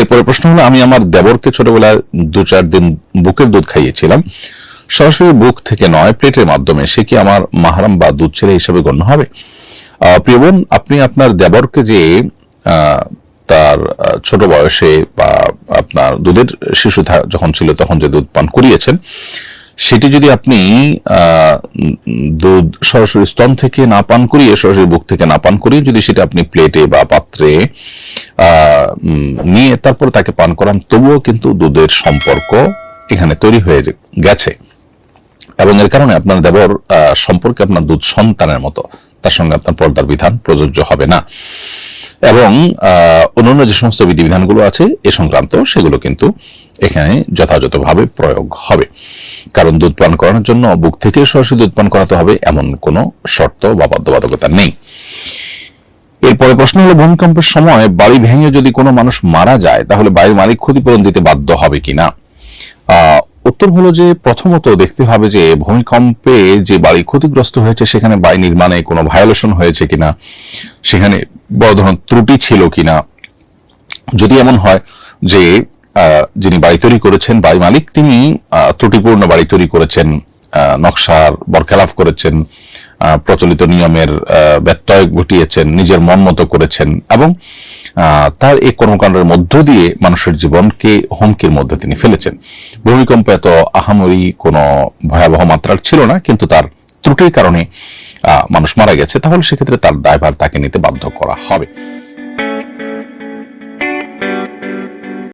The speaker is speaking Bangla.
এরপরে প্রশ্ন হলো, আমি আমার দেবরকে ছোটবেলায় দু চার দিন বুকের দুধ খাইয়েছিলাম। সরাসরি বুক থেকে নয় প্লেটের মাধ্যমে। সে কি আমার মাহারাম বা দুধ ছেলে হিসেবে গণ্য হবে? প্রিয় বোন, আপনি আপনার দেবরকে যে তার ছোট বয়সে বা আপনার দুধের শিশু যখন ছিল তখন যে দুধ পান করিয়েছেন সেটি যদি আপনি দুধ সরাসরি স্তন থেকে না পান করিয়ে, সরাসরি বুক থেকে না পান করিয়ে যদি সেটা আপনি প্লেটে বা পাত্রে নিয়ে তারপর তাকে পান করান, তবুও কিন্তু দুধের সম্পর্ক এখানে তৈরি হয়ে গেছে। এবং এর কারণে আপনার দেবর সম্পর্কে আপনার দুধ সন্তানের মতো। তার সঙ্গে আপনার পর্দার বিধান প্রযোজ্য হবে না। এবং অন্যান্য যে সমস্ত বিধিবিধানগুলো আছে এ সংক্রান্ত সেগুলো কিন্তু এখানে যথাযথভাবে প্রয়োগ হবে। কারণ দুধ পান করানোর জন্য বুক থেকে সরাসরি দুধ পান করাতে হবে এমন কোনো শর্ত বা বাধ্যবাধকতা নেই। এরপরে প্রশ্ন হলো, ভূমিকম্পের সময় বাড়ি ভেঙে যদি কোনো মানুষ মারা যায়, তাহলে বাড়ির মালিক ক্ষতিপূরণ দিতে বাধ্য হবে কিনা? উত্তর হলো যে প্রথমত দেখতে হবে যে ভূমিকম্পে যে বাড়ি ক্ষতিগ্রস্ত হয়েছে, সেখানে বাড়ি নির্মাণে কোনো ভায়োলেশন হয়েছে কিনা, সেখানে বড় ধরনের ত্রুটি ছিল কিনা। যদি এমন হয় যে যিনি বাড়ি তৈরি করেছেন, বাড়ি মালিক, তিনি ত্রুটিপূর্ণ বাড়ি তৈরি করেছেন নকশার বরখেলাফ করেছেন প্রচলিত নিয়মের ব্যত্যয় ঘটিয়েছেন, নিজের মন মতো করেছেন এবং তার এই কর্মকাণ্ডের মধ্য দিয়ে মানুষের জীবনকে হুমকির মধ্যে তিনি ফেলেছেন। ভূমিকম্প এত আহামরি কোনো ভয়াবহ মাত্রার ছিল না, কিন্তু তার ত্রুটির কারণে মানুষ মারা গেছে। তাহলে সেক্ষেত্রে তার দায়ভার তাকে নিতে বাধ্য করা হবে।